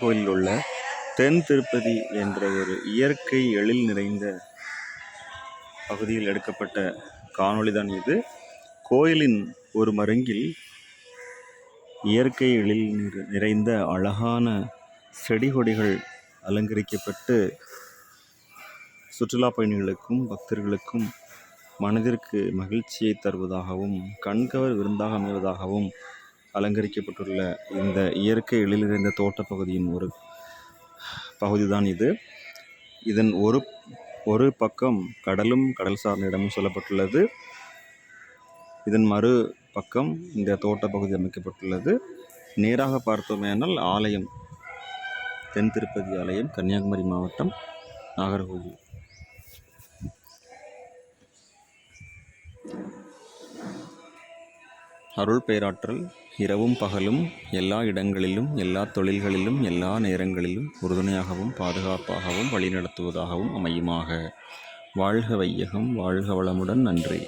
கோயிலில் உள்ள தென் திருப்பதி என்ற ஒரு இயற்கை எழில் நிறைந்த பகுதியில் எடுக்கப்பட்ட காணொளி தான் இது. கோயிலின் ஒரு மருங்கில் இயற்கை எழில் நிறைந்த அழகான செடி கொடிகள் அலங்கரிக்கப்பட்டு சுற்றுலா பயணிகளுக்கும் பக்தர்களுக்கும் மனதிற்கு மகிழ்ச்சியை தருவதாகவும் கண்கவர் விருந்தாக அமைவதாகவும் அலங்கரிக்கப்பட்டுள்ள இந்த இயற்கை எழில் நிறைந்த ஒரு பகுதிதான் இது. இதன் ஒரு ஒரு பக்கம் கடலும் கடல் சார்ந்த இடமும் சொல்லப்பட்டுள்ளது. இதன் மறு பக்கம் இந்த தோட்டப்பகுதி அமைக்கப்பட்டுள்ளது. நேராக பார்த்தோமேனால் ஆலயம் தென் திருப்பதி ஆலயம் கன்னியாகுமரி மாவட்டம் நாகர்கோவில். அருள் பேராற்றல் இரவும் பகலும் எல்லா இடங்களிலும் எல்லா தொழில்களிலும் எல்லா நேரங்களிலும் உறுதுணையாகவும் பாதுகாப்பாகவும் வழிநடத்துவதாகவும் அமையுமாக. வாழ்க வையகம் வாழ்க வளமுடன். நன்றி.